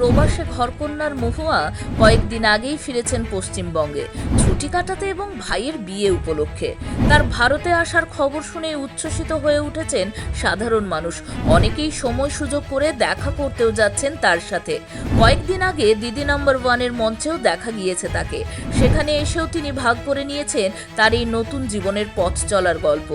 প্রবাসে ঘরকন্যার মহুয়া কয়েকদিন আগেই ফিরেছেন পশ্চিমবঙ্গে। ছুটি কাটাতে এবং ভাইয়ের বিয়ে উপলক্ষে। তার ভারতে আসার খবর শুনে উচ্ছ্বসিত হয়ে উঠেছেন সাধারণ মানুষ। অনেকেই সময় সুযোগ করে দেখা করতেও যাচ্ছেন তার সাথে। কয়েকদিন আগে দিদি নাম্বার ওয়ানের মঞ্চেও দেখা গিয়েছে তাকে। সেখানে এসেও তিনি ভাগ করে নিয়েছেন তার এই নতুন জীবনের পথ চলার গল্প।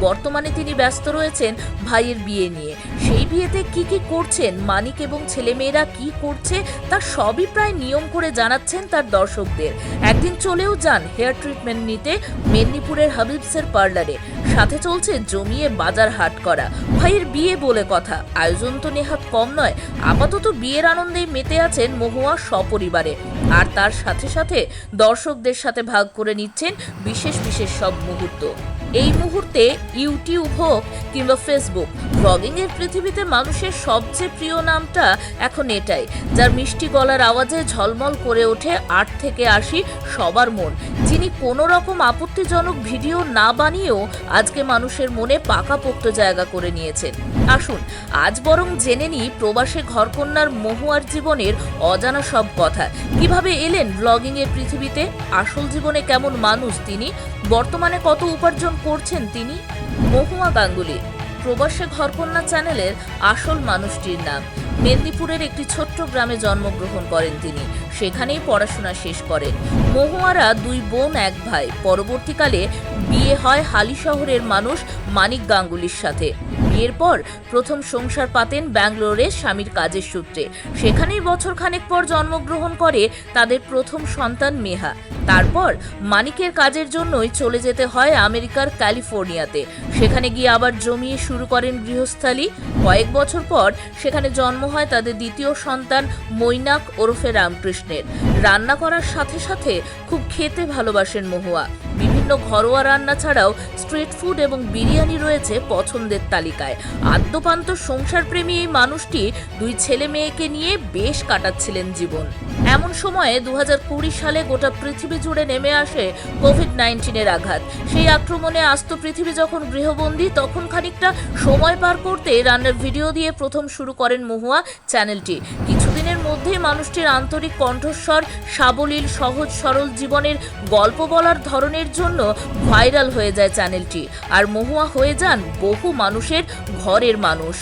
বর্তমানে তিনি ব্যস্ত রয়েছেন ভাইয়ের বিয়ে নিয়ে। সেই বিয়েতে কি কি করছেন, মানিক এবং ছেলেমেয়েরা কি করছে, তা সবই প্রায় নিয়ম করে জানাচ্ছেন তার দর্শকদের। একদিন চলেও যান হেয়ার ট্রিটমেন্ট নিতে মেদিনীপুরের হাবিবসের পার্লারে। সাথে চলছে জমিয়ে বাজার হাট করা। ভাইয়ের বিয়ে বলে কথা। আয়োজন তো নেহাত কম নয়। আপাতত বিয়ের আনন্দেই মেতে আছেন মহুয়া সপরিবারে। আর তার সাথে সাথে দর্শকদের সাথে ভাগ করে নিচ্ছেন বিশেষ বিশেষ সব মুহূর্ত। এই মুহূর্তে ইউটিউব হোক কিংবা ফেসবুক ব্লগিং এর পৃথিবীতে মানুষের সবচেয়ে প্রিয় নামটা এখন এটাই, যার মিষ্টি গলার আওয়াজে ঝলমল করে ওঠে আট থেকে আশি সবার মন, যিনি কোনো রকম আপত্তিজনক ভিডিও না বানিয়েও আজকে মানুষের মনে পাকাপোক্ত জায়গা করে নিয়েছেন। আসুন, আজ বরং জেনে নিই প্রবাসে ঘরকন্যার মহুয়ার জীবনের অজানা সব কথা। কীভাবে এলেন ব্লগিং এর পৃথিবীতে? আসল জীবনে কেমন মানুষ তিনি? বর্তমানে কত উপার্জন করছেন তিনি মহুয়া গাঙ্গুলি। প্রবাসে ঘরকন্যা চ্যানেলের আসল মানুষটির নাম। মেদিনীপুরের একটি ছোট্ট গ্রামে জন্মগ্রহণ করেন তিনি। সেখানেই পড়াশোনা শেষ করেন। মহুয়ারা দুই বোন, এক ভাই। পরবর্তীকালে বিয়ে হয় হালি শহরের মানুষ মানিক গাঙ্গুলির সাথে। বিয়ের পর প্রথম সংসার পাতেন ব্যাঙ্গালোরে স্বামীর কাজের সূত্রে। সেখানেই বছর খানেক পর জন্মগ্রহণ করে তাদের প্রথম সন্তান মেহা। তারপর মানিকের কাজের জন্যই চলে যেতে হয় আমেরিকার ক্যালিফোর্নিয়াতে। সেখানে গিয়ে আবার জমিয়ে শুরু করেন গৃহস্থালী। কয়েক বছর পর সেখানে জন্ম হয় তাদের দ্বিতীয় সন্তান মৈনাক ওরফে রামকৃষ্ণের। রান্না করার সাথে সাথে খুব খেতে ভালোবাসেন মহুয়া। বিভিন্ন ঘরোয়া রান্না ছাড়াও স্ট্রিট ফুড এবং বিরিয়ানি রয়েছে পছন্দের তালিকায়। আদ্যপান্ত সংসারপ্রেমী এই মানুষটি দুই ছেলে মেয়েকে নিয়ে বেশ কাটাচ্ছিলেন জীবন। এমন সময়ে দু হাজার কুড়ি সালে গোটা পৃথিবী জুড়ে নেমে আসে কোভিড নাইন্টিনের আঘাত। সেই আক্রমণে আস্ত পৃথিবী যখন গৃহবন্দী, তখন খানিকটা সময় পার করতে রান্নার ভিডিও দিয়ে প্রথম শুরু করেন মহুয়া চ্যানেলটি। কিছুদিনের মধ্যেই মানুষটির আন্তরিক কণ্ঠস্বর, সাবলীল, সহজ, সরল জীবনের গল্প বলার ধরনের জন্য ভাইরাল হয়ে যায় চ্যানেলটি। আর মহুয়া হয়ে যান বহু মানুষের ঘরের মানুষ।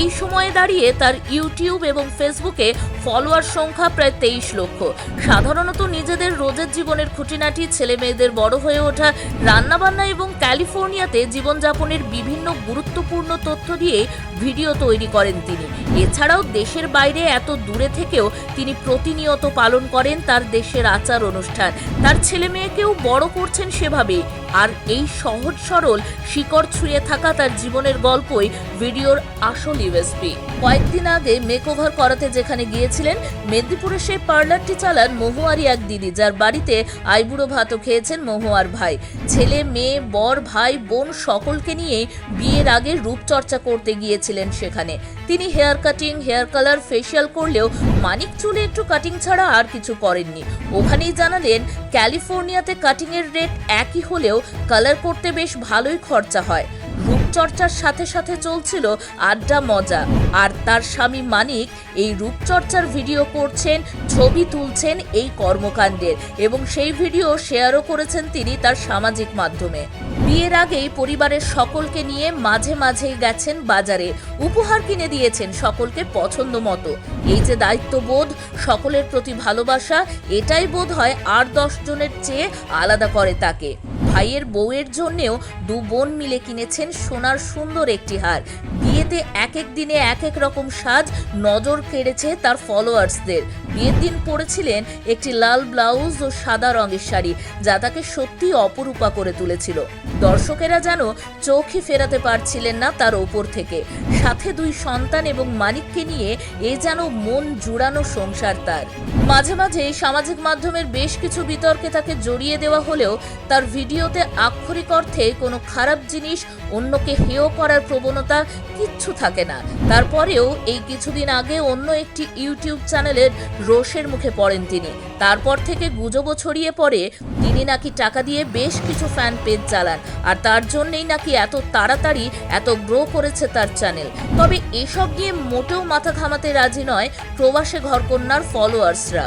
এই সময়ে দাঁড়িয়ে তার ইউটিউব এবং ফেসবুকে ফলোয়ার সংখ্যা প্রায় তেইশ লক্ষ। সাধারণত নিজেদের রোজের জীবনের খুঁটিনাটি ছেলে মেয়েদের বড় হয়ে ওঠা, রান্নাবান্না এবং ক্যালিফোর্নিয়াতে জীবনযাপনের বিভিন্ন গুরুত্বপূর্ণ তথ্য দিয়ে ভিডিও তৈরি করেন তিনি। এছাড়াও দেশের বাইরে এত দূরে থেকেও তিনি প্রতিনিয়ত পালন করেন তার দেশের আচার অনুষ্ঠান। তার ছেলে মেয়েকেও বড় করছেন সেভাবেই। আর এই সহজ সরল শিকড় ছুঁয়ে থাকা তার জীবনের গল্পই ভিডিওর আসল ইউএসপি কয়েকদিন আগে মেকওভার করাতে যেখানে গিয়েছিলেন মেদিনীপুরে সেই পার্লারটি চালান মহুয়ারি এক দিদি, যার বাড়িতে আইবুড়ো ভাতও খেয়েছেন মহুয়ার ভাই। ছেলে, মেয়ে, বর, ভাই, বোন সকলকে নিয়ে বিয়ের আগে রূপচর্চা করতে গিয়েছিলেন সেখানে। তিনি hair cutting, hair colour facial করলেও মানিক চুলে একটু কাটিং ছাড়া আর কিছু করেননি। ওখানেই জানালেন, ক্যালিফোর্নিয়াতে কাটিং এর রেট একই হলেও কালার করতে বেশ ভালোই খরচা হয়। রূপচর্চার সাথে সাথে চলছিল আড্ডা মজা। আর তার স্বামী মানিক এই রূপচর্চার ভিডিও করছেন, ছবি তুলছেন এই কর্মকাণ্ডের এবং সেই ভিডিও শেয়ারও করেছেন তিনি তার সামাজিক মাধ্যমে। বিয়ের আগেই পরিবারের সকলকে নিয়ে মাঝে মাঝে গেছেন বাজারে। উপহার কিনে দিয়েছেন সকলকে পছন্দ মতো। এই যে দায়িত্ববোধ, সকলের প্রতি ভালোবাসা, এটাই বোধ হয় আর দশ জনের চেয়ে আলাদা করে তাকে। ভাইয়ের বউয়ের জন্যেও দু বোন মিলে কিনেছেন সোনার সুন্দর একটি হার। বিয়েতে এক এক দিনে এক এক রকম সাজ নজর কেড়েছে তার ফলোয়ার্সদের বিয়ের দিন পরেছিলেন একটি লাল ব্লাউজ ও সাদা রঙের শাড়ি, যা তাকে সত্যি অপরূপা করে তুলেছিল। দর্শকেরা যেন চোখে ফেরাতে পারছিলেন না তার ওপর থেকে। সাথে দুই সন্তান এবং মানিককে নিয়ে এ যেন মন জুড়ানো সংসার তার। মাঝে মাঝে সামাজিক মাধ্যমের বেশ কিছু বিতর্কে তাকে জড়িয়ে দেওয়া হলেও তার ভিডিওতে আক্ষরিক অর্থে কোনো খারাপ জিনিস অন্যকে হেয় করার প্রবণতা কিচ্ছু থাকে না। তারপরেও এই কিছুদিন আগে অন্য একটি ইউটিউব চ্যানেলের রোষের মুখে পড়েন তিনি। তারপর থেকে গুজবও ছড়িয়ে পড়ে। তিনি নাকি টাকা দিয়ে বেশ কিছু ফ্যান পেজ চালান, আর তার জন্যই নাকি এত তাড়াতাড়ি এত গ্রো করেছে তার চ্যানেল তবে এসব নিয়ে মোটেও মাথা ঘামাতে রাজি নয় প্রবাসে ঘরকন্যার ফলোয়ার্সরা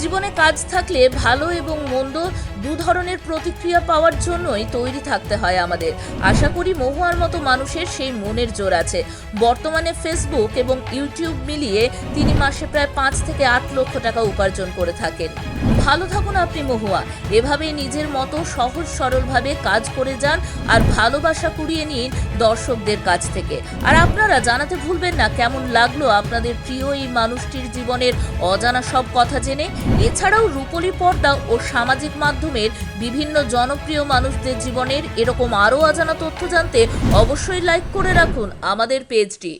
জীবনে কাজ থাকলে ভালো এবং মন্দ দু ধরনের প্রতিক্রিয়া পাওয়ার জন্যই তৈরি থাকতে হয় আমাদের। আশা করি মহুয়ার মতো মানুষের সেই মনের জোর আছে। বর্তমানে ফেসবুক এবং ইউটিউব মিলিয়ে তিনি মাসে প্রায় পাঁচ থেকে আট লক্ষ টাকা উপার্জন করে থাকেন। ভালো থাকুন আপনি, মহুয়া। এভাবে নিজের মতো সহজ সরলভাবে কাজ করে যান আর ভালোবাসা কুড়িয়ে নিন দর্শকদের কাছ থেকে। আর আপনারা জানাতে ভুলবেন না কেমন লাগল আপনাদের প্রিয় এই মানুষটির জীবনের অজানা সব কথা জেনে। এছাড়াও রূপলী পর্দা ও সামাজিক মাধ্যমের বিভিন্ন জনপ্রিয় মানুষদের জীবনের এরকম আরও অজানা তথ্য জানতে অবশ্যই লাইক করে রাখুন আমাদের পেজটি